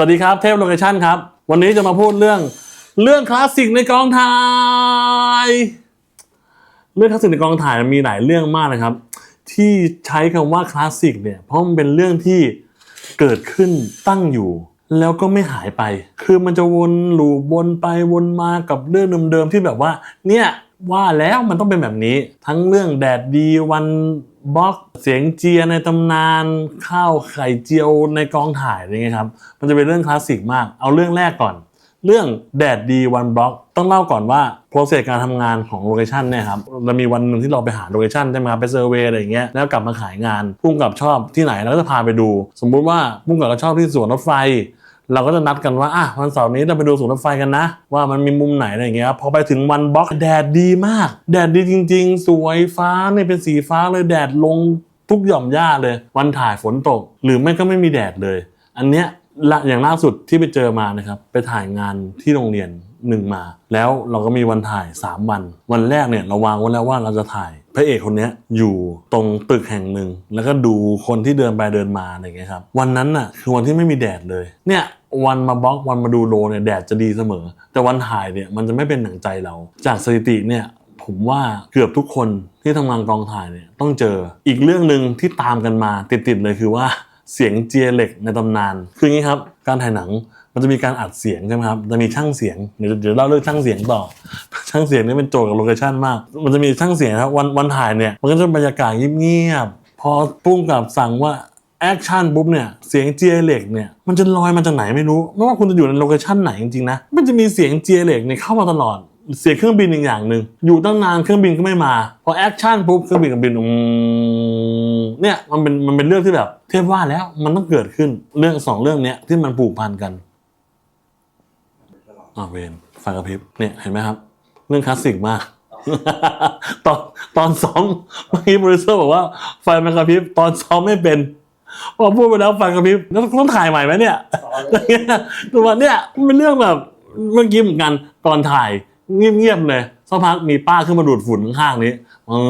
สวัสดีครับเทพโลเคชั่นครับ วันนี้จะมาพูดเรื่องเรื่องคลาสสิกในกองถ่าย เรื่องคลาสสิกในกองถ่ายมันมีหลายเรื่องมากนะครับ ที่ใช้คำว่าคลาสสิกเนี่ยเพราะมันเป็นเรื่องที่เกิดขึ้นตั้งอยู่ แล้วก็ไม่หายไป คือมันจะวนลูปวนไปวนมากับเรื่องเดิมๆที่แบบว่า เนี่ยว่าแล้วมันต้องเป็นแบบนี้ ทั้งเรื่องแดดดีวัน บล็อกเสียงเจียในตำนาน ข้าวไข่เจียวในกองถ่ายอะไรเงี้ยครับมันจะเป็นเรื่องคลาสสิกมาก เอาเรื่องแรกก่อน เรื่องแดดดีวันบล็อกต้องเล่าก่อนว่าโปรเซสการทำงานของโลเคชันเนี่ยครับเรามีวันหนึ่งที่เราไปหาโลเคชันใช่ไหมครับไปเซอร์เวย์อะไรอย่างเงี้ยแล้วกลับมาขายงานพุ่งกับชอบที่ไหนเราก็จะพาไปดู สมมุติว่าพุ่งกับเราชอบที่สวนรถไฟ เราก็จะนัดกันว่าอะวันเสาร์นี้เราไปดูสวนรถไฟกันนะ ว่ามันมีมุมไหนอะไรอย่างเงี้ยครับพอไปถึงวันบล็อกแดดดีมาก แดดดีจริง ๆ สวยฟ้าเนี่ยเป็นสีฟ้าเลยแดดลงทุกหย่อมหญ้าเลย วันถ่ายฝนตก หรือไม่ก็ไม่มีแดดเลย อันเนี้ยละอย่างล่าสุดที่ไปเจอมานะครับไปถ่ายงานที่โรงเรียนหนึ่งมา แล้วเราก็มีวันถ่าย 3 วัน วันแรกเนี่ยเราวางไว้แล้วว่าเราจะถ่ายพระเอกคนนี้อยู่ตรงตึกแห่งหนึ่ง แล้วก็ดูคนที่เดินไปเดินมาอะไรเงี้ยครับ วันนั้นน่ะคือวันที่ไม่มีแดดเลย เนี่ย วันมาบล็อกวันมาดูโลเนี่ยแดดจะดีเสมอ แต่วันถ่ายเนี่ยมันจะไม่เป็นหนังใจเรา จากสถิติเนี่ยผมว่าเกือบทุกคนที่ทำงานกองถ่ายเนี่ยต้องเจออีกเรื่องหนึ่งที่ตามกันมาติดๆเลยคือว่าเสียงเจียเหล็กในตำนาน คืออย่างนี้ครับ การถ่ายหนังมันจะมีการอัดเสียงใช่ไหมครับ จะมีช่างเสียง เดี๋ยวเดี๋ยวเล่าเรื่องช่างเสียงต่อ ช่างเสียงนี่เป็นโจทย์กับโลเคชั่นมาก มันจะมีช่างเสียงครับวันวันถ่ายเนี่ย มันก็จะบรรยากาศเงียบๆ พอปุ้งกับสั่งว่า แอคชั่นปุ๊บเนี่ยเสียงเจียเหล็กเนี่ยมันจะลอยมาจากไหนไม่รู้ไม่ว่าคุณจะอยู่ในโลเคชั่นไหนจริงๆนะมันจะมีเสียงเจียเหล็กเนี่ยเข้ามาตลอดเสียงเครื่องบินอีกอย่างหนึ่งอยู่ตั้งนานเครื่องบินก็ไม่มาพอแอคชั่นปุ๊บเครื่องบินก็บินอืมเนี่ยมันเป็นมันเป็นเรื่องที่แบบ เทพว่าแล้วมันต้องเกิดขึ้นเรื่องสองเรื่องเนี้ยที่มันผูกพันกันอ่าเวนไฟกระพริบเนี่ยเห็นไหมครับ เรื่องคลาสสิกมากตอนตอนซ้อมเมื่อกี้โปรดิวเซอร์บอกว่าไฟมันกระพริบตอนซ้อมไม่เป็น พอพูดไปแล้วไฟกระพริบแล้วต้องถ่ายใหม่ไหมเนี่ยอะไรเงี้ยตัวาเนี่ยมันเป็นเรื่องแบบเมื่อกี้เหมือนกันก่อนถ่ายเงียบๆเลยสักพักมีป้าขึ้นมาดูดฝุ่นข้างๆนี้มื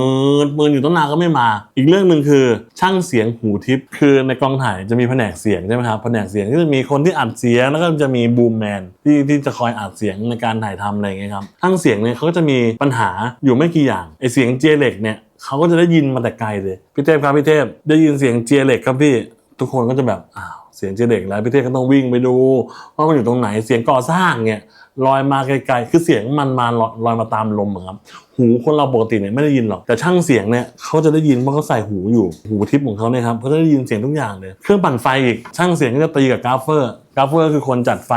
นมืนอยู่ตั้งนานก็ไม่มา อีกเรื่องหนึ่งคือ ช่างเสียงหูทิพย์คือในกองถ่ายจะมีแผนกเสียงใช่ไหมครับแผนกเสียงก็จะมีคนที่อัดเสียงแล้วก็จะมีบูมแมนที่ที่จะคอยอัดเสียงในการถ่ายทำอะไรอย่างเงี้ยครับช่างเสียงเนี่ยเขาก็จะมีปัญหาอยู่ไม่กี่อย่างไอเสียงเจเล็กเนี่ย เขาก็จะได้ยินมาแต่ไกลเลย พี่เทพครับพี่เทพได้ยินเสียงเจเล็กครับพี่ ทุกคนก็จะแบบอ้าวเสียงเจเด็กแล้วพี่เทพก็ต้องวิ่งไปดูว่ามันอยู่ตรงไหนเสียงก่อสร้างเนี่ยลอยมาไกลๆ คือเสียงมันมาลอยมาตามลมครับ หูคนเราปกติเนี่ยไม่ได้ยินหรอก แต่ช่างเสียงเนี่ยเขาจะได้ยินเพราะเขาใส่หูอยู่ หูทิพย์ของเขาเนี่ยครับเขาจะได้ยินเสียงทุกอย่างเลย เครื่องปั่นไฟอีก ช่างเสียงก็จะตีกับกราฟเฟอร์ กราฟเฟอร์คือคนจัดไฟ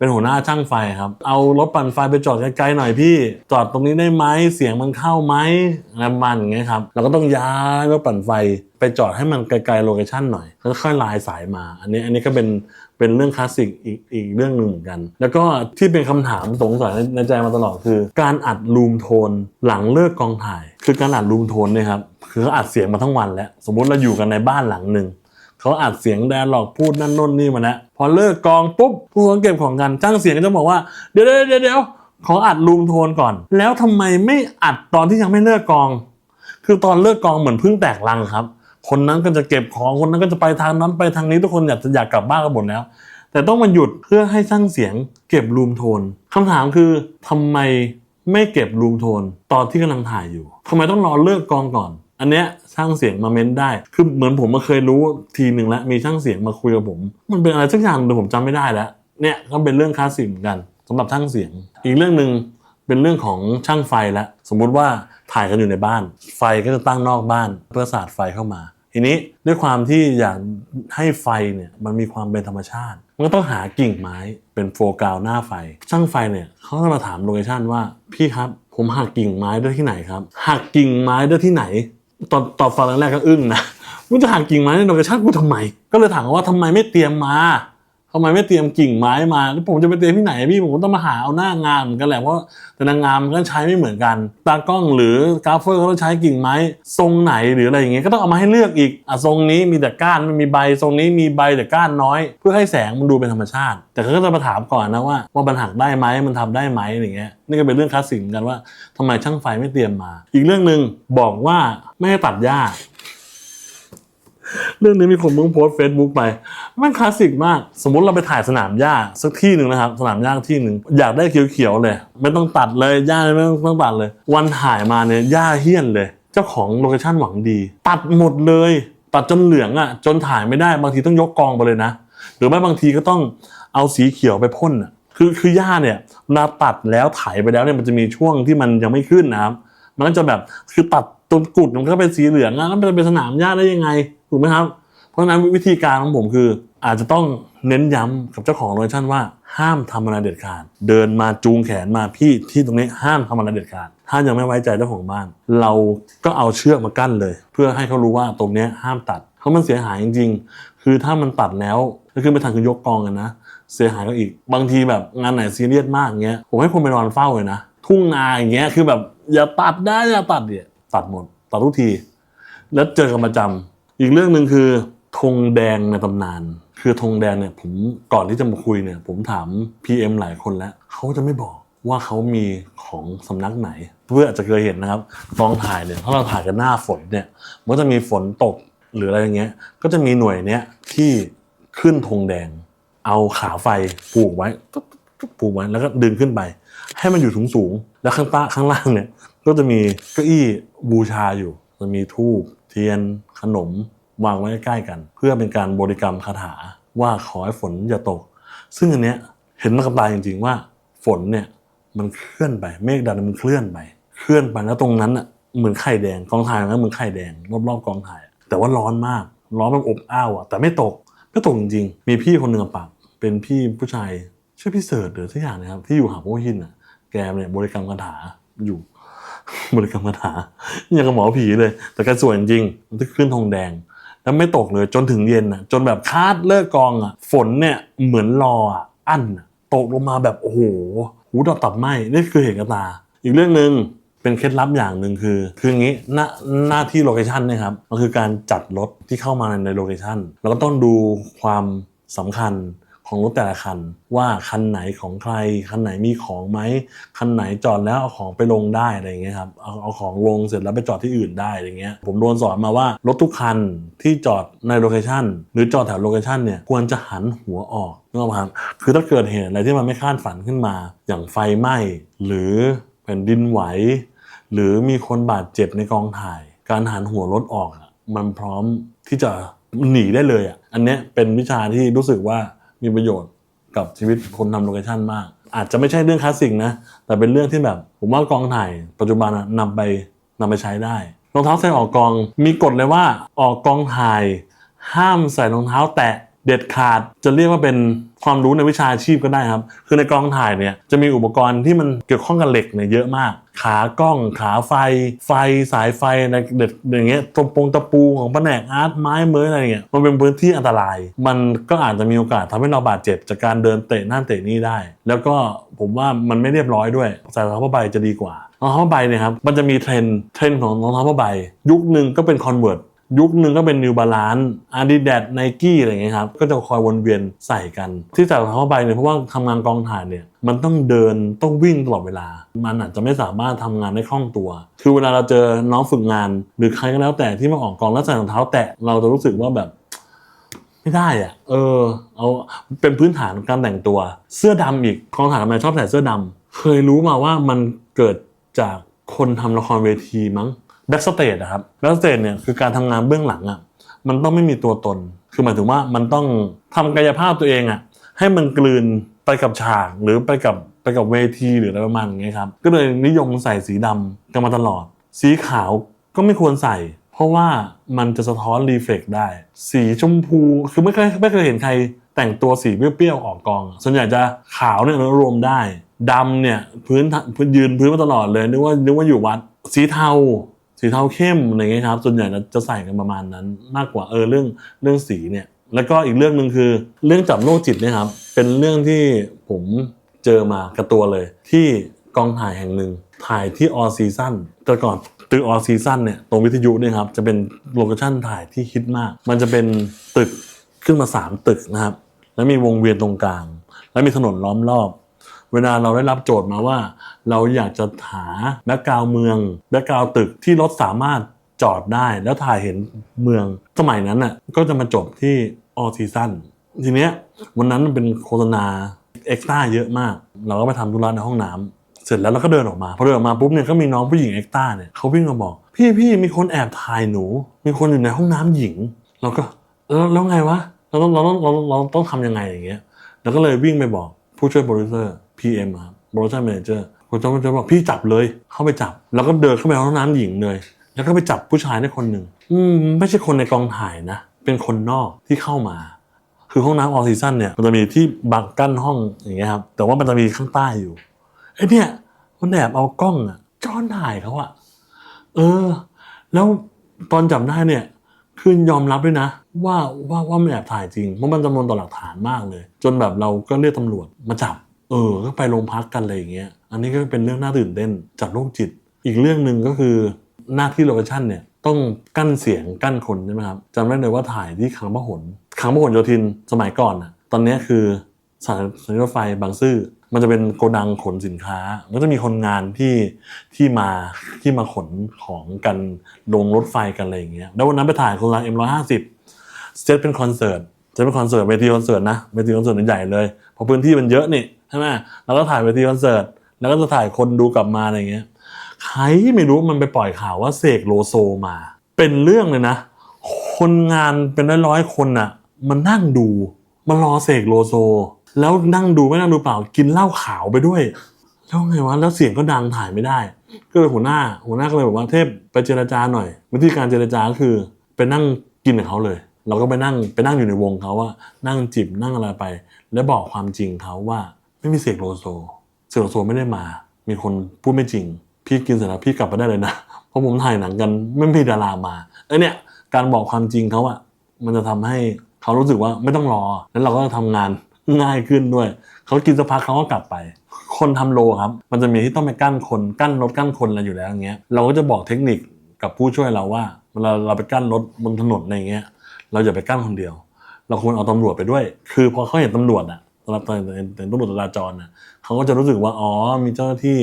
เป็นหัวหน้าช่างไฟครับ เอารถปั่นไฟไปจอดไกลๆหน่อยพี่ จอดตรงนี้ได้ไหมเสียงมันเข้าไหมอะไรมาณอย่างเงี้ยครับเราก็ต้องย้ายรถปั่นไฟไปจอดให้มันไกลๆโลเคชั่นหน่อยค่อยลายสายมา อันนี้อันนี้ก็เป็นเป็นเรื่องคลาสสิกอีกอีกเรื่องหนึ่งเหมือนกัน แล้วก็ที่เป็นคำถามสงสัยในใจมาตลอดคือ การอัดรูมโทนหลังเลิกกองถ่าย คือการอัดรูมโทนเนี่ยครับคือเขาอัดเสียงมาทั้งวันแล้ว สมมุติเราอยู่กันในบ้านหลังหนึ่งเขาอัดเสียงแดนหลอกพูดนั่นน่นนี่มาแล้ว พอเลิกกองปุ๊บผู้เขาเก็บของกันจ้างเสียงก็จะบอกว่าเดี๋ยวเดี๋ยวเดี๋ยวขออัดรูมโทนก่อน แล้วทำไมไม่อัดตอนที่ยังไม่เลิกกอง คือตอนเลิกกองเหมือนเพิ่งแตกลังครับ คนนั้นก็จะเก็บของคนนั้นก็จะไปทางนั้นไปทางนี้ทุกคนอยากจะอยากกลับบ้านกันหมดแล้ว แต่ต้องมาหยุดเพื่อให้ช่างเสียงเก็บรูมโทนคำถามคือทำไมไม่เก็บรูมโทน ตอนที่กำลังถ่ายอยู่ทำไมต้องรอเลิกกองก่อน อันเนี้ยช่างเสียงมาเม้นได้ คือเหมือนผมมาเคยรู้ทีหนึ่งแล้วมีช่างเสียงมาคุยกับผม มันเป็นอะไรสักอย่างแต่ผมจำไม่ได้แล้ว เนี่ยก็เป็นเรื่องคลาสสิกเหมือนกันสำหรับช่างเสียง อีกเรื่องหนึ่งเป็นเรื่องของช่างไฟละสมมุติว่าถ่ายกันอยู่ในบ้าน ไฟก็จะตั้งนอกบ้านเพื่อสาดไฟเข้ามา ทีนี้ด้วยความที่อยากให้ไฟเนี่ยมันมีความเป็นธรรมชาติ มันก็ต้องหากิ่งไม้เป็นโฟกัสหน้าไฟ ช่างไฟเนี่ยเขาก็มาถามโลเคชั่นว่าพี่ครับผมหักกิ่งไม้ได้ที่ไหนครับหักกิ่งไม้ได้ที่ไหน ตอนตอนฟังแรกๆก็อึ้งนะมึงจะหักกิ่งไม้ในโลเคชั่นกูทำไม ก็เลยถามว่าทำไมไม่เตรียมมา ทำไมไม่เตรียมกิ่งไม้มาแล้วผมจะไปเตรียมที่ไหนพี่ผมก็ต้องมาหาเอาหน้างานเหมือนกันแหละเพราะแต่นางงามมันก็ใช้ไม่เหมือนกัน ตากล้องหรือกราฟเฟอร์เขาต้องใช้กิ่งไม้ทรงไหนหรืออะไรอย่างเงี้ยก็ต้องเอามาให้เลือกอีกอะทรงนี้มีแต่ก้านไม่มีใบทรงนี้มีใบแต่ก้านน้อย เพื่อให้แสงมันดูเป็นธรรมชาติ แต่เขาก็จะมาถามก่อนนะว่าว่ามันหักได้ไหมมันทำได้ไหมอย่างเงี้ยนี่ก็เป็นเรื่องคลาสสิกเหมือนกันว่าทำไมช่างไฟไม่เตรียมมา อีกเรื่องหนึ่งบอกว่าไม่ให้ตัดหญ้า เรื่องนี้มีคนเพิ่งโพสเฟซบุ๊กไปมันคลาสสิกมาก สมมติเราไปถ่ายสนามหญ้าสักที่หนึ่งนะครับ สนามหญ้าที่หนึ่งอยากได้เขียวๆเลย ไม่ต้องตัดเลยหญ้าไม่ต้องตัดเลย วันถ่ายมาเนี่ยหญ้าเหี้ยนเลย เจ้าของโลเคชั่นหวังดี ตัดหมดเลย ตัดจนเหลืองอะ จนถ่ายไม่ได้บางทีต้องยกกองไปเลยนะ หรือไม่บางทีก็ต้องเอาสีเขียวไปพ่นอะคือคือหญ้าเนี่ยเวลาตัดแล้วถ่ายไปแล้วเนี่ยมันจะมีช่วงที่มันยังไม่ขึ้นนะครับมันก็จะแบบคือตัดตรงกุดมันก็เป็นสีเหลืองแล้วมันจะเป็นสนามหญ้าได้ยังไง ถูกไหมครับ เพราะฉะนั้นวิธีการของผมคือ อาจจะต้องเน้นย้ำกับเจ้าของโลเคชั่นว่าห้ามทำอะไรเด็ดขาด เดินมาจูงแขนมาพี่ที่ตรงนี้ห้ามทำอะไรเด็ดขาด ถ้ายังไม่ไว้ใจเจ้าของบ้าน เราก็เอาเชือกมากั้นเลย เพื่อให้เขารู้ว่าตรงนี้ห้ามตัด เพราะมันเสียหายจริง ๆ คือถ้ามันตัดแล้วก็คือไม่ทันคือยกกองกันนะ เสียหายก็อีก บางทีแบบงานไหนซีเรียสมากเงี้ย ผมให้คนไปนอนเฝ้าเลยนะ ทุ่งนาอย่างเงี้ย คือแบบอย่าตัดได้อย่าตัดเนี่ยตัดหมด ตัดทุกที แล้วเจอกันประจำ อีกเรื่องหนึ่งคือธงแดงในตำนาน คือธงแดงเนี่ยผมก่อนที่จะมาคุยเนี่ย ผมถาม PM หลายคนแล้วเขาจะไม่บอกว่าเขามีของสำนักไหน เพื่ออาจจะเคยเห็นนะครับกองถ่ายเนี่ยถ้าเราถ่ายกันหน้าฝนเนี่ยมันจะมีฝนตกหรืออะไรอย่างเงี้ย ก็จะมีหน่วยเนี้ยที่ขึ้นธงแดง เอาขาไฟผูกไว้ตุ๊บตุ๊บผูกไว้แล้วก็ดึงขึ้นไป ให้มันอยู่สูงสูงแล้วข้างใต้ข้างล่างเนี่ย ก็จะมีเก้าอี้บูชาอยู่จะมีทูบ เทียน ขนม วางไว้ใกล้กัน เพื่อเป็นการบริกรรมคาถาว่าขอให้ฝนอย่าตก ซึ่งอันเนี้ยเห็นมากับตาจริง ๆ ว่า ฝนเนี่ยมันเคลื่อนไป เมฆดำมันเคลื่อนไป เคลื่อนไปแล้วตรงนั้นอะเหมือนไข่แดงกองถ่ายนั้นเหมือนไข่แดงรอบๆกองถ่าย แต่ว่าร้อนมาก ร้อนแบบอบอ้าวอะแต่ไม่ตกไม่ตกจริงๆมีพี่คนหนึ่งปากเป็นพี่ผู้ชายชื่อพี่เสิร์ชหรือสักอย่างนะครับที่อยู่หาดหัวหินอะแกเนี่ยบริกรรมคาถาอยู่ บริกรรมคาถาอย่างกับหมอผีเลย แต่แกสวยจริงมันจะขึ้นธงแดง แล้วไม่ตกเลยจนถึงเย็นอะ จนแบบคาดเลิกกองอะ ฝนเนี่ยเหมือนรออะอั้นอะตกลงมาแบบโอ้โหหูดอกตับไหมนี่คือเห็นกับตา อีกเรื่องหนึ่งเป็นเคล็ดลับอย่างหนึ่งคือ คืออย่างนี้หน้าหน้าที่โลเคชันนะครับมันคือการจัดรถที่เข้ามาในโลเคชันเราก็ต้องดูความสำคัญ ของรถแต่ละคัน ว่าคันไหนของใคร คันไหนมีของไหมคันไหนจอดแล้วเอาของไปลงได้อะไรเงี้ยครับเอาเอาของลงเสร็จแล้วไปจอดที่อื่นได้อะไรเงี้ยผมโดนสอนมาว่ารถทุกคันที่จอดในโลเคชันหรือจอดแถวโลเคชันเนี่ยควรจะหันหัวออกนึกออกไหมครับคือถ้าเกิดเหตุอะไรที่มันไม่คาดฝันขึ้นมา อย่างไฟไหม้หรือแผ่นดินไหว หรือมีคนบาดเจ็บในกองถ่าย การหันหัวรถออกอะมันพร้อมที่จะหนีได้เลยอะ อันเนี้ยเป็นวิชาที่รู้สึกว่า มีประโยชน์กับชีวิตคนทำโลเคชั่นมาก อาจจะไม่ใช่เรื่องคลาสสิกนะ แต่เป็นเรื่องที่แบบ ผมว่ากองถ่ายปัจจุบันอะนำไปนำไปใช้ได้รองเท้าใส่ออกกองมีกฎเลยว่าออกกองถ่าย ห้ามใส่รองเท้าแตะ เด็ดขาดจะเรียกว่าเป็นความรู้ในวิชาชีพก็ได้ครับ คือในกองถ่ายเนี่ยจะมีอุปกรณ์ที่มันเกี่ยวข้องกับเหล็กเนี่ยเยอะมาก ขากล้องขาไฟ ไฟสายไฟอะเด็ดอย่างเงี้ยตรงปงตะปูของแผนกอาร์ตไม้เมยอะไรเงี้ยมันเป็นพื้นที่อันตราย มันก็อาจจะมีโอกาสทำให้เราบาดเจ็บจากการเดินเตะนั่นเตะนี่ได้ แล้วก็ผมว่ามันไม่เรียบร้อยด้วยใส่รองเท้าผ้าใบจะดีกว่า รองเท้าผ้าใบเนี่ยครับมันจะมีเทรนเทรนของรองเท้าผ้าใบยุคหนึ่งก็เป็นคอนเวิร์ต ยุคหนึ่งก็เป็น New Balance Adidas Nike อะไรอย่างเงี้ยครับ ก็จะคอยวนเวียนใส่กัน ที่ใส่รองเท้าใบเนี่ยเพราะว่าทำงานกองถ่ายเนี่ยมันต้องเดินต้องวิ่งตลอดเวลา มันอาจจะไม่สามารถทำงานได้คล่องตัว คือเวลาเราเจอน้องฝึกงาน หรือใครก็แล้วแต่ที่มาออกกองแล้วใส่รองเท้าแตะเราจะรู้สึกว่าแบบไม่ได้อะเออ เอาเป็นพื้นฐานการแต่งตัว เสื้อดำอีกกองถ่ายทำไมชอบใส่เสื้อดำเคยรู้มาว่ามันเกิดจากคนทำละครเวทีมั้ง แบ็กสเตจอะครับแบ็กสเตจเนี่ยคือการทำงานเบื้องหลังอะมันต้องไม่มีตัวตน คือหมายถึงว่ามันต้องทำกายภาพตัวเองอะให้มันกลืนไปกับฉากหรือไปกับไปกับเวทีหรืออะไรประมาณอย่างเงี้ยครับ ก็เลยนิยมใส่สีดำกันมาตลอด สีขาวก็ไม่ควรใส่ เพราะว่ามันจะสะท้อนรีเฟล็กได้ สีชมพูคือไม่เคยไม่เคยเห็นใครแต่งตัวสีเปรี้ยวๆออกกอง ส่วนใหญ่จะขาวเนี่ยรวมได้ดำเนี่ยพื้นพื้นยืนพื้นมาตลอดเลยนึกว่านึกว่าอยู่วัด สีเทา สีเทาเข้มอะไรเงี้ยครับ ส่วนใหญ่จะใส่กันประมาณนั้น มากกว่าเออเรื่องเรื่องสีเนี่ย แล้วก็อีกเรื่องหนึ่งคือ เรื่องจับโรคจิตเนี่ยครับ เป็นเรื่องที่ผมเจอมากับตัวเลย ที่กองถ่ายแห่งหนึ่งถ่ายที่ออซีซั่นแต่ก่อนตึกออซีซั่นเนี่ยตรงวิทยุเนี่ยครับจะเป็นโลเคชั่นถ่ายที่ฮิตมาก มันจะเป็นตึกขึ้นมา 3 ตึกนะครับ แล้วมีวงเวียนตรงกลาง แล้วมีถนนล้อมรอบ เวลาเราได้รับโจทย์มาว่า เราอยากจะหาแบ็กกราวเมืองแบ็กกราวตึกที่รถสามารถจอดได้แล้วถ่ายเห็นเมืองสมัยนั้นน่ะก็จะมาจบที่ออซีซันทีเนี้ยวันนั้นมันเป็นโฆษณาเอ็กซ์ต้าเยอะมาก เราก็ไปทำธุระในห้องน้ำเสร็จแล้วเราก็เดินออกมาพอเดินออกมาปุ๊บเนี่ยก็มีน้องผู้หญิงเอ็กซ์ต้าเนี่ยเขาวิ่งมาบอก พี่พี่มีคนแอบถ่ายหนู มีคนอยู่ในห้องน้ำหญิง เราก็แล้วแล้วไงวะเราต้องเราต้องเราต้องเราต้องทำยังไงอย่างเงี้ยแล้วก็เลยวิ่งไปบอกผู้ช่วยโปรดิวเซอร์ PM ครับโปรดักชั่นแมเนเจอร์ผมจะจะบอกพี่จับเลย เข้าไปจับ แล้วก็เดินเข้าไปในห้องน้ำหญิงเลย แล้วก็ไปจับผู้ชายได้คนหนึ่งอืมไม่ใช่คนในกองถ่ายนะ เป็นคนนอกที่เข้ามา คือห้องน้ำออซีซั่นเนี่ยมันจะมีที่บังกั้นห้องอย่างเงี้ยครับ แต่ว่ามันจะมีข้างใต้อยู่ไอ้เนี่ยมันแอบเอากล้องอะจ้อนถ่ายเขาอะเออ แล้วตอนจับได้เนี่ยคือยอมรับด้วยนะ ว่าว่าว่ามันแอบถ่ายจริงเพราะมันจำนวนต่อหลักฐานมากเลย จนแบบเราก็เรียกตำรวจมาจับ เออก็ไปโรงพักกันอะไรอย่างเงี้ย อันนี้ก็เป็นเรื่องน่าตื่นเต้นจับโรคจิต อีกเรื่องหนึ่งก็คือหน้าที่โลเคชั่นเนี่ยต้องกั้นเสียงกั้นคนใช่ไหมครับจำได้เลยว่าถ่ายที่ขังพหลขังพหลโยธินสมัยก่อนอะตอนนี้คือสถานีรถไฟบางซื่อมันจะเป็นโกดังขนสินค้าก็จะมีคนงานที่ที่มาที่มาขนของกันลงรถไฟกันอะไรอย่างเงี้ยแล้ววันนั้นไปถ่ายโครงการ M150 เซตเป็นคอนเสิร์ตเซตเป็นคอนเสิร์ตเวทีคอนเสิร์ตนะเวทีคอนเสิร์ตใหญ่เลยเพราะพื้นที่มันเยอะนี่ ใช่ไหมเราก็ถ่ายเวทีคอนเสิร์ตแล้วก็จะถ่ายคนดูกลับมาอะไรเงี้ยใครไม่รู้มันไปปล่อยข่าวว่าเสกโลโซมา เป็นเรื่องเลยนะ คนงานเป็นร้อยๆคนน่ะ มันนั่งดู มันรอเสกโลโซ แล้วนั่งดูไม่นั่งดูเปล่ากินเหล้าขาวไปด้วยแล้วไงวะแล้วเสียงก็ดังถ่ายไม่ได้ ก็เลยหัวหน้า หัวหน้าก็เลยบอกว่าเทพไปเจรจาหน่อย วิธีการเจรจาก็คือไปนั่งกินกับเขาเลย เราก็ไปนั่งไปนั่งอยู่ในวงเขาว่า นั่งจิบนั่งอะไรไป แล้วบอกความจริงเขาว่า ไม่มีเสกโลโซ เสกโลโซไม่ได้มา มีคนพูดไม่จริง พี่กินเสร็จแล้วพี่กลับไปได้เลยนะ เพราะผมถ่ายหนังกันไม่มีดารามาเอ้เนี่ยการบอกความจริงเขาอะมันจะทำให้เขารู้สึกว่าไม่ต้องรอ แล้วเราก็ทำงานง่ายขึ้นด้วย เขากินสักพักเขาก็กลับไป คนทำโลครับ มันจะมีที่ต้องไปกั้นคนกั้นรถกั้นคนอะไรอยู่แล้วอย่างเงี้ย เราก็จะบอกเทคนิคกับผู้ช่วยเราว่าเวลาเราไปกั้นรถบนถนนอะไรเงี้ย เราอย่าไปกั้นคนเดียว เราควรเอาตำรวจไปด้วย คือพอเขาเห็นตำรวจอะำหรับตำตำรวจจราจรอะเขาก็จะรู้สึกว่าอ๋อมีเจ้าหน้าที่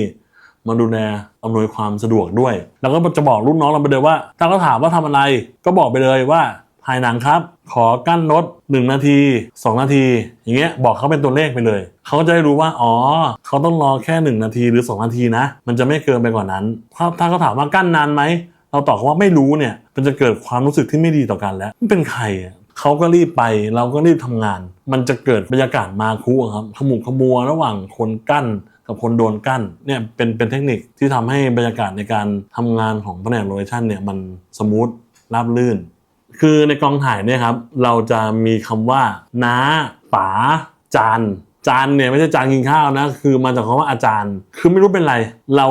มาดูแลอำนวยความสะดวกด้วย แล้วก็จะบอกลูกน้องเราไปเลยว่า ถ้าเขาถามว่าทำอะไร ก็บอกไปเลยว่าถ่ายหนังครับ ขอกั้นรถหนึ่งนาทีสองนาที อย่างเงี้ยบอกเขาเป็นตัวเลขไปเลย เขาก็จะได้รู้ว่า อ๋อ เขาต้องรอแค่หนึ่งนาทีหรือสองนาทีนะ มันจะไม่เกินไปกว่านั้น ถ้าถ้าเขาถามว่ากั้นนานไหม เราตอบเขาว่าไม่รู้เนี่ย มันจะเกิดความรู้สึกที่ไม่ดีต่อกันแล้วมันเป็นใครอะ เขาก็รีบไปเราก็รีบทำงาน มันจะเกิดบรรยากาศมาคุอะครับขมุกขมัวระหว่างคนกั้นกับคนโดนกั้นเนี่ยเป็นเป็นเทคนิคที่ทำให้บรรยากาศในการทำงานของแผนกโลเคชั่นเนี่ยมันสมูทราบลื่น คือในกองถ่ายเนี่ยครับเราจะมีคำว่าน้าป๋าจานจานเนี่ยไม่ใช่จานกินข้าวนะ คือมาจากคำว่าอาจารย์ คือไม่รู้เป็นไร เรา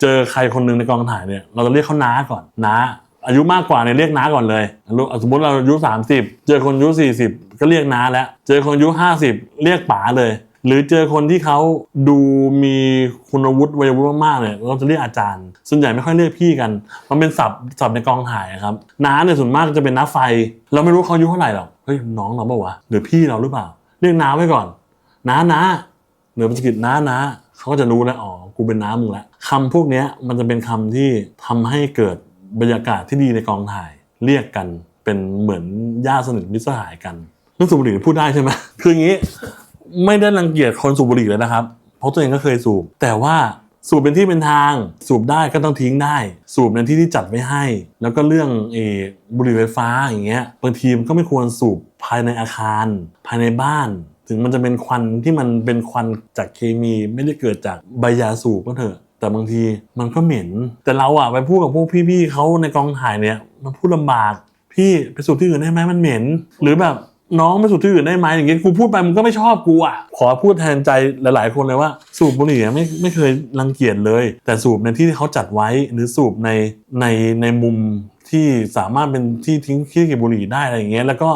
เจอใครคนหนึ่งในกองถ่ายเนี่ย เราจะเรียกเขาน้าก่อนน้า อายุมากกว่าเนี่ยเรียกน้าก่อนเลย สมมติเราอายุ 30 เจอคนอายุ 40 ก็เรียกน้าแล้ว เจอคนอายุ 50 เรียกป๋าเลย หรือเจอคนที่เขาดูมีคุณวุฒิวัยวุฒิมากๆเนี่ยเราจะเรียกอาจารย์ ส่วนใหญ่ไม่ค่อยเรียกพี่กัน มันเป็นศัพท์ศัพท์ในกองถ่ายครับน้าเนี่ยส่วนมากจะเป็นน้าไฟ เราไม่รู้เขาอายุเท่าไหร่หรอกเฮ้ยน้องเราเปล่าวะหรือพี่เราหรือเปล่า เรียกน้าไว้ก่อนน้าน้าเหนือภาษาอังกฤษน้าน้าเขาก็จะรู้แล้วอ๋อกูเป็นน้ามึงละคำพวกเนี้ยมันจะเป็นคำที่ทำให้เกิด บรรยากาศที่ดีในกองถ่ายเรียกกันเป็นเหมือนญาติสนิทมิตรสหายกันเรื่องสูบบุหรี่พูดได้ใช่ไหมคืออย่างนี้ไม่ได้รังเกียจคนสูบบุหรี่เลยนะครับ เพราะตัวเองก็เคยสูบ แต่ว่าสูบเป็นที่เป็นทาง สูบได้ก็ต้องทิ้งได้ สูบในที่ที่จัดไว้ให้ แล้วก็เรื่องเออบุหรี่ไฟฟ้าอย่างเงี้ยบางทีมันก็ไม่ควรสูบภายในอาคาร ภายในบ้าน ถึงมันจะเป็นควันที่มันเป็นควันจากเคมี ไม่ได้เกิดจากใบยาสูบก็เถอะ แต่บางทีมันก็เหม็น แต่เราอะไปพูดกับพวกพี่ๆเขาในกองถ่ายเนี่ยมันพูดลำบากพี่ไปสูบที่อื่นได้ไหมมันเหม็น หรือแบบน้องไปสูบที่อื่นได้ไหมอย่างเงี้ยกูพูดไปมึงก็ไม่ชอบกูอะขอพูดแทนใจหลาย ๆ คนเลยว่า สูบบุหรี่ไม่ไม่เคยรังเกียจเลย แต่สูบในที่ที่เขาจัดไว้หรือสูบในในในมุมที่สามารถเป็นที่ทิ้งขี้เก็บบุหรี่ได้อะไรอย่างเงี้ยแล้วก็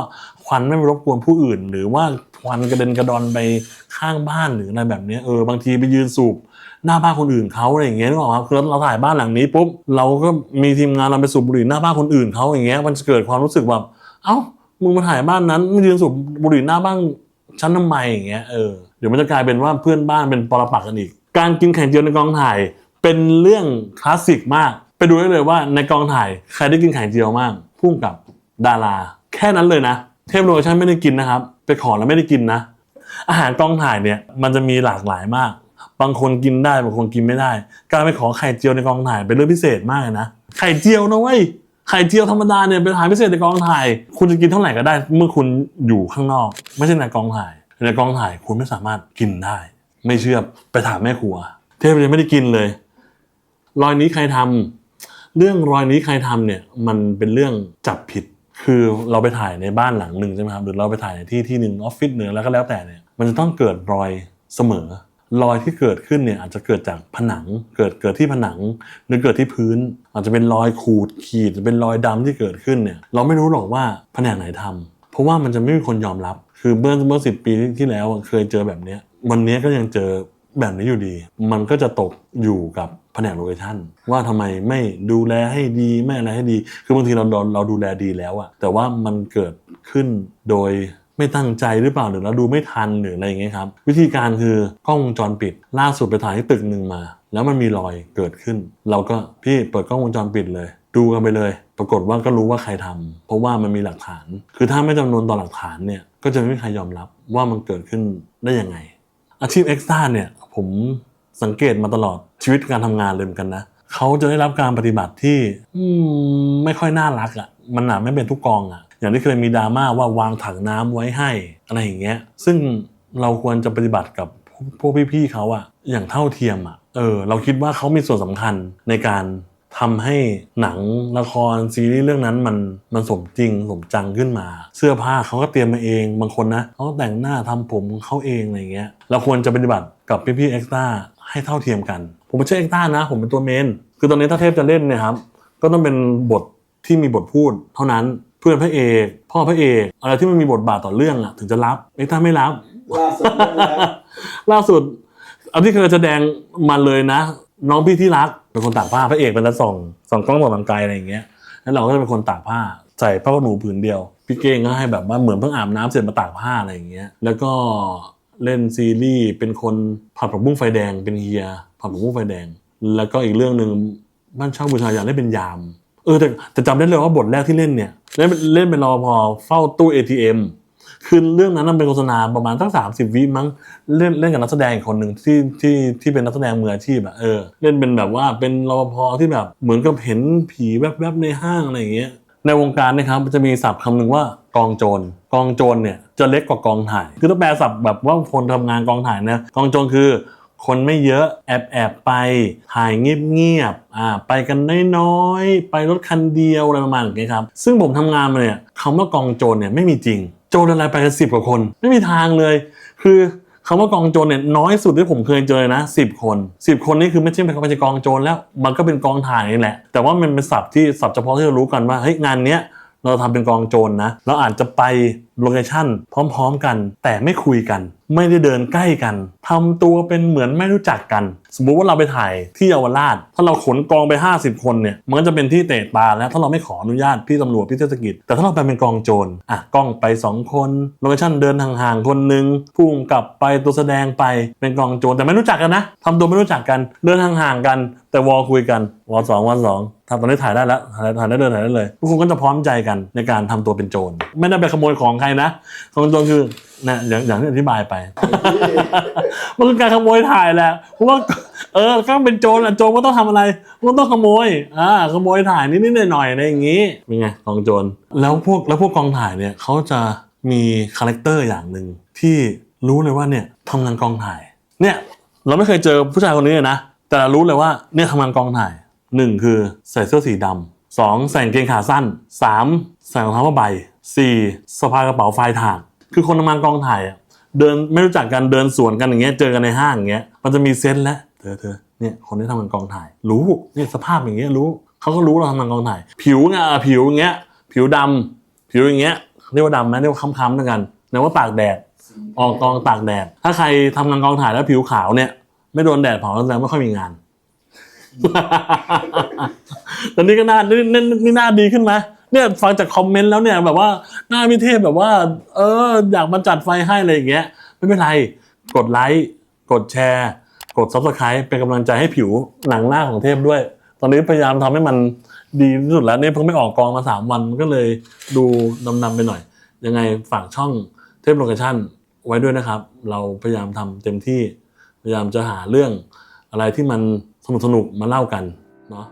ควันไม่ไปรบกวนผู้อื่น หรือว่าควันกระเด็นกระดอนไปข้างบ้านหรืออะไรแบบเนี้ยเออบางทีไปยืนสูบ หน้าบ้านคนอื่นเขาอะไรอย่างเงี้ยนึกออกไหมคือเราถ่ายบ้านหลังนี้ปุ๊บเราก็มีทีมงานเราไปสูบบุหรี่หน้าบ้านคนอื่นเขาอย่างเงี้ยมันจะเกิดความรู้สึกแบบเอ้ามึงมาถ่ายบ้านนั้นมึงยืนสูบบุหรี่หน้าบ้านฉันทำไมอย่างเงี้ยเออเดี๋ยวมันจะกลายเป็นว่าเพื่อนบ้านเป็นปรปักษ์กันอีก การกินไข่เจียวในกองถ่ายเป็นเรื่องคลาสสิกมาก ไปดูได้เลยว่าในกองถ่ายใครได้กินไข่เจียวมากพุ่งกับดารา แค่นั้นเลยนะ เทพโลเชั่นไม่ได้กินนะครับ ไปขอแล้วไม่ได้กินนะ อาหารกองถ่ายเนี่ยมันจะมีหลากหลายมาก บางคนกินได้บางคนกินไม่ได้ การไปขอไข่เจียวในกองถ่ายเป็นเรื่องพิเศษมากเลยนะไข่เจียวนะเว้ยไข่เจียวธรรมดาเนี่ยเป็นอาหารพิเศษในกองถ่าย คุณจะกินเท่าไหร่ก็ได้ เมื่อคุณอยู่ข้างนอก ไม่ใช่ในกองถ่ายในกองถ่ายคุณไม่สามารถกินได้ ไม่เชื่อไปถามแม่ครัว เทพยังไม่ได้กินเลย รอยนี้ใครทำเรื่องรอยนี้ใครทำเนี่ยมันเป็นเรื่องจับผิด คือเราไปถ่ายในบ้านหลังหนึ่งใช่ไหมครับหรือเราไปถ่ายในที่ที่หนึ่งออฟฟิศหนึ่งแล้วก็แล้วแต่เนี่ยมันจะต้องเกิดรอยเสมอ รอยที่เกิดขึ้นเนี่ยอาจจะเกิดจากผนัง เกิดเกิดที่ผนัง หรือเกิดที่พื้น อาจจะเป็นรอยขูดขีดเป็นรอยดำที่เกิดขึ้นเนี่ยเราไม่รู้หรอกว่าแผนกไหนทำเพราะว่ามันจะไม่มีคนยอมรับ คือเมื่อเมื่อสิปีที่แล้วเคยเจอแบบเนี้ยวันนี้ก็ยังเจอแบบนี้อยู่ดี มันก็จะตกอยู่กับแผนกโลเคชั่นว่าทำไมไม่ดูแลให้ดีไม่อะไรให้ดี คือบางทีเราเราดูแลดีแล้วอะแต่ว่ามันเกิดขึ้นโดย ไม่ตั้งใจหรือเปล่าหรือเราดูไม่ทันหรืออะไรอย่างเงี้ยครับ วิธีการคือกล้องวงจรปิด ล่าสุดไปถ่ายที่ตึกหนึ่งมา แล้วมันมีรอยเกิดขึ้น เราก็พี่เปิดกล้องวงจรปิดเลย ดูกันไปเลย ปรากฏว่าก็รู้ว่าใครทำเพราะว่ามันมีหลักฐาน คือถ้าไม่จำนวนต่อหลักฐานเนี่ยก็จะไม่มีใครยอมรับว่ามันเกิดขึ้นได้ยังไง อาชีพเอ็กซ์ต้าเนี่ยผมสังเกตมาตลอดชีวิตการทำงานเลยเหมือนกันนะเขาจะได้รับการปฏิบัติที่อืไม่ค่อยน่ารักอะ่ะมันหนาไม่เป็นทุกกองอะ่ะ อย่างที่เคยมีดราม่าว่าวางถังน้ำไว้ให้อะไรอย่างเงี้ย ซึ่งเราควรจะปฏิบัติกับพวกพี่ๆเขาอะอย่างเท่าเทียมอะเออ เราคิดว่าเขามีส่วนสำคัญในการทำให้หนังละครซีรีส์เรื่องนั้นมันมันสมจริงสมจังขึ้นมา เสื้อผ้าเขาก็เตรียมมาเองบางคนนะเขาแต่งหน้าทำผมของเขาเองอะไรเงี้ยเราควรจะปฏิบัติกับพี่ๆเอ็กซ์ต้าให้เท่าเทียมกัน ผมไม่ใช่เอ็กซ์ต้านะ ผมเป็นตัวเมน คือตอนนี้ถ้าเทพจะเล่นเนี่ยครับ ก็ต้องเป็นบทที่มีบทพูดเท่านั้น เพื่อนพระเอกพ่อพระเอกอะไรที่มันมีบทบาทต่อเรื่องอะถึงจะรับเอ็กซ์ต้าไม่รับ ล่าสุดเรื่องแล้วล่าสุดเอาที่เคยแสดงมาเลยนะ น้องพี่ที่รักเป็นคนตากผ้าพระเอกเป็นนักส่องส่องกล้องส่องทางไกลอะไรอย่างเงี้ยแล้วเราก็จะเป็นคนตากผ้าใส่ผ้าขนหนูผืนเดียว พี่เก้งก็ให้แบบว่าเหมือนเพิ่งอาบน้ำเสร็จมาตากผ้าอะไรอย่างเงี้ยแล้วก็เล่นซีรีส์เป็นคนผัดผักบุ้งไฟแดงเป็นเฮียผัดผักบุ้งไฟแดง แล้วก็อีกเรื่องหนึ่งบ้านเช่าบูชายันเล่นเป็นยาม เออแต่แต่จำได้เลยว่าบทแรกที่เล่นเนี่ยเล่นเป็นเล่นเป็นรปภเฝ้าตู้ ATM คือเรื่องนั้นมันเป็นโฆษณาประมาณตั้งสามสิบวิมั้งเล่นเล่นกับนักแสดงอีกคนหนึ่งที่ที่ที่เป็นนักแสดงมืออาชีพอะเออเล่นเป็นแบบว่าเป็นรปภที่แบบเหมือนกับเห็นผีแวบๆในห้างอะไรอย่างเงี้ยในวงการนะครับมันจะมีศัพท์คำหนึ่งว่ากองโจรกองโจรเนี่ยจะเล็กกว่ากองถ่าย คือถ้าแปลศัพท์แบบว่าคนทำงานกองถ่ายนะกองโจรคือ คนไม่เยอะแอบแอบไปถ่ายเงียบๆอ่าไปกันน้อยๆ ไปรถคันเดียวอะไรประมาณนี้ครับ ซึ่งผมทำงานมาเนี่ยคำว่ากองโจรเนี่ยไม่มีจริง โจรอะไรไปกันสิบกว่าคน ไม่มีทางเลย คือคำว่ากองโจรเนี่ยน้อยสุดที่ผมเคยเจอนะสิบคนสิบคนนี่คือไม่ใช่เป็นไม่ใช่กองโจรแล้ว มันก็เป็นกองถ่ายนี่แหละ แต่ว่ามันเป็นศัพท์ที่ศัพท์เฉพาะที่เรารู้กันว่าเฮ้ยงานเนี้ยเราทำเป็นกองโจรนะเราอาจจะไป โลเคชั่นพร้อมๆกัน แต่ไม่คุยกัน ไม่ได้เดินใกล้กันทำตัวเป็นเหมือนไม่รู้จักกัน สมมุติว่าเราไปถ่ายที่เยาวราช ถ้าเราขนกองไป 50 คนเนี่ยมันก็จะเป็นที่เตะตาแล้วถ้าเราไม่ขออนุญาตพี่ตำรวจพี่เทศกิจ แต่ถ้าเราไปเป็นกองโจรอะกล้องไป 2 คนโลเคชั่นเดินห่างๆคนหนึ่งพุ่งกลับไปตัวแสดงไปเป็นกองโจรแต่ไม่รู้จักกันนะทำตัวไม่รู้จักกันเดินห่างๆกัน แต่วอลคุยกันวอลสองวันสองทำตอนนี้ถ่ายได้แล้วถ่ายได้เดินถ่ายได้เลยทุกคนก็จะพร้อมใจกันในการทำตัวเป็นโจรไม่ได้ไปขโมยของใครนะของโจรคือนะอย่างอย่างที่อธิบายไป มันคือการขโมยถ่ายแหละเพราะว่าเออก็เป็นโจรอะโจรก็ต้องทำอะไรก็ต้องขโมยอ่าขโมยถ่ายนิดๆหน่อยๆอะไรอย่างงี้เป็นไงกองโจรแล้วพวกแล้วพวกกองถ่ายเนี่ยเขาจะมีคาแรคเตอร์อย่างหนึ่งที่รู้เลยว่าเนี่ยทำงานกองถ่าย เนี่ย เราไม่เคยเจอผู้ชายคนนี้เลยนะแต่เรารู้เลยว่าเนี่ยทำงานกองถ่ายหนึ่งคือใส่เสื้อสีดำสองใส่กางเกงขาสั้นสามใส่รองเท้าผ้าใบสี่สะพายกระเป๋าไฟถากคือคนทำงานกองถ่ายอะเดินไม่รู้จักกันเดินสวนกันอย่างเงี้ยเจอกันในห้างอย่างเงี้ยมันจะมีเซนแล้วเธอเธอเนี่ยคนที่ทำงานกองถ่าย รู้เนี่ยสภาพอย่างเงี้ยรู้เขาก็รู้เราทำงานกองถ่าย ผิวไงผิวอย่างเงี้ยผิวดำผิวอย่างเงี้ยเรียกว่าดำไหมเรียกว่าค้ำๆด้วยกันแปลว่าตากแดดออกกองตากแดด ถ้าใครทำงานกองถ่ายแล้วผิวขาวเนี่ยไม่โดนแดดเผาแสดงไม่ค่อยมีงานตอนนี้ก็น้านี่นี่นี่หน้าดีขึ้นไหม เนี่ยฟังจากคอมเมนต์แล้วเนี่ยแบบว่าหน้าพิเทพแบบว่า เออ อยากมาจัดไฟให้อะไรอย่างเงี้ย ไม่เป็นไร กดไลค์กดแชร์ กด subscribe เป็นกำลังใจให้ผิวหนังหน้าของเทพด้วย ตอนนี้พยายามทำให้มันดีที่สุดแล้วเนี่ยเพิ่งไม่ออกกองมาสามวันก็เลยดูนำๆไปหน่อย ยังไงฝากช่องเทพโลเคชั่นไว้ด้วยนะครับ เราพยายามทำเต็มที่พยายามจะหาเรื่องอะไรที่มันสนุกๆมาเล่ากันเนาะ